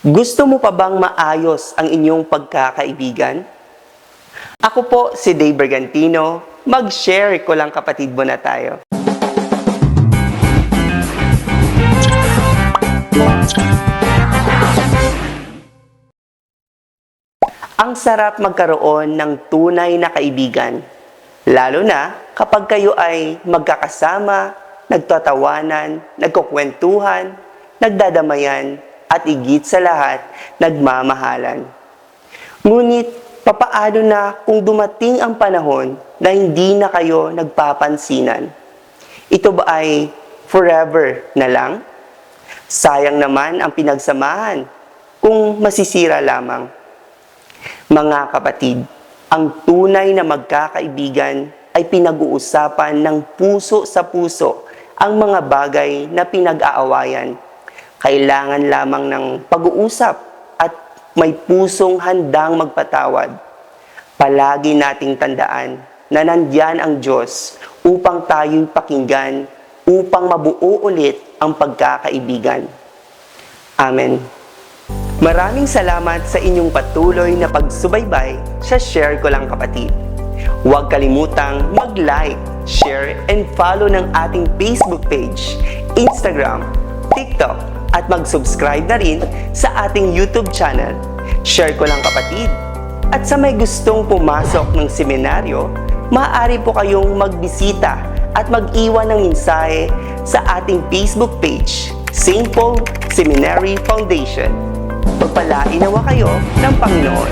Gusto mo pa bang maayos ang inyong pagkakaibigan? Ako po si Dave Bergantino. Mag-share ko lang kapatid mo na tayo. Ang sarap magkaroon ng tunay na kaibigan. Lalo na kapag kayo ay magkakasama, nagtatawanan, nagkukwentuhan, nagdadamayan, at igit sa lahat, nagmamahalan. Ngunit, papaano na kung dumating ang panahon na hindi na kayo nagpapansinan? Ito ba ay forever na lang? Sayang naman ang pinagsamahan kung masisira lamang. Mga kapatid, ang tunay na magkakaibigan ay pinag-uusapan ng puso sa puso ang mga bagay na pinag-aawayan. Kailangan lamang ng pag-uusap at may pusong handang magpatawad. Palagi nating tandaan na nandyan ang Diyos upang tayo'y pakinggan, upang mabuo ulit ang pagkakaibigan. Amen. Maraming salamat sa inyong patuloy na pagsubaybay sa Share Ko Lang Kapatid. Huwag kalimutang mag-like, share, and follow ng ating Facebook page, Instagram, TikTok, mag-subscribe na rin sa ating YouTube channel, Share Ko Lang Kapatid. At sa may gustong pumasok ng seminaryo, maaari po kayong magbisita at mag-iwan ng mensahe sa ating Facebook page, St. Paul Seminary Foundation. Pagpalain nawa kayo ng Panginoon.